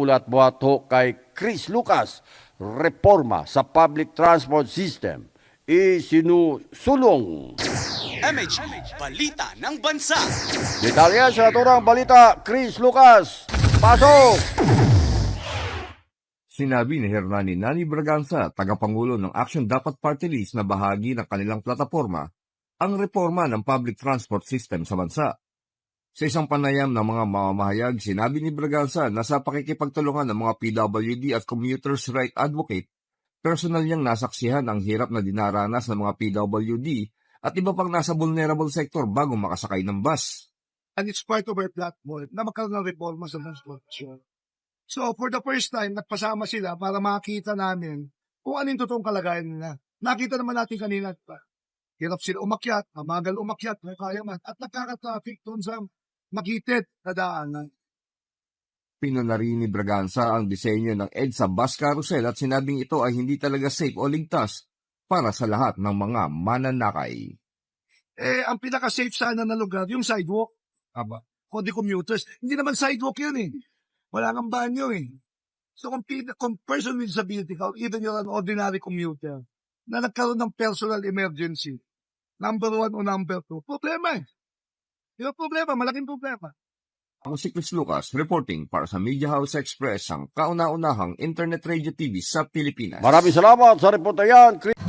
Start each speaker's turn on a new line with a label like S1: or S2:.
S1: ulat buhat ho kay Chris Lucas, reforma sa public transport system. Isinusulong.
S2: MH, Balita ng Bansa.
S1: Detalye sa naturang balita, Chris Lucas. Pasok!
S3: Sinabi ni Hernani Nani Braganza, tagapangulo ng Action Dapat Party List na bahagi ng kanilang plataforma, ang reforma ng public transport system sa bansa. Sa isang panayam ng mga mamamahayag, sinabi ni Braganza na sa pakikipagtulungan ng mga PWD at commuters' right advocate, personal niyang nasaksihan ang hirap na dinaranas ng mga PWD at iba pang nasa vulnerable sector bago makasakay ng bus.
S4: and it's part of our platform na magkaroon ng reforma sa transportation. So, for the first time, nagpasama sila para makita namin kung ano yung totoong kalagayan nila. Nakita naman natin kanina, pa. hirap sila umakyat, mabagal umakyat, kaya man, at nagkaka-traffic doon sa makitid na daanan.
S3: Pinunari ni Braganza ang disenyo ng EDSA bus carousel at sinabing ito ay hindi talaga safe o ligtas para sa lahat ng mga mananakay.
S4: Eh, ang pinaka-safe sana na lugar, yung sidewalk. Aba, kung di commuters, hindi naman sidewalk yun eh. Wala kang banyo eh. So kung, kung person with disability ka, even you're an ordinary commuter, na nagkaroon ng personal emergency, number one o number two, problema eh. Yung problema, malaking problema.
S3: Ako si Chris Lucas, reporting para sa Media House Express, ang kauna-unahang internet radio TV sa Pilipinas.
S1: Maraming salamat sa reporta yan, Chris.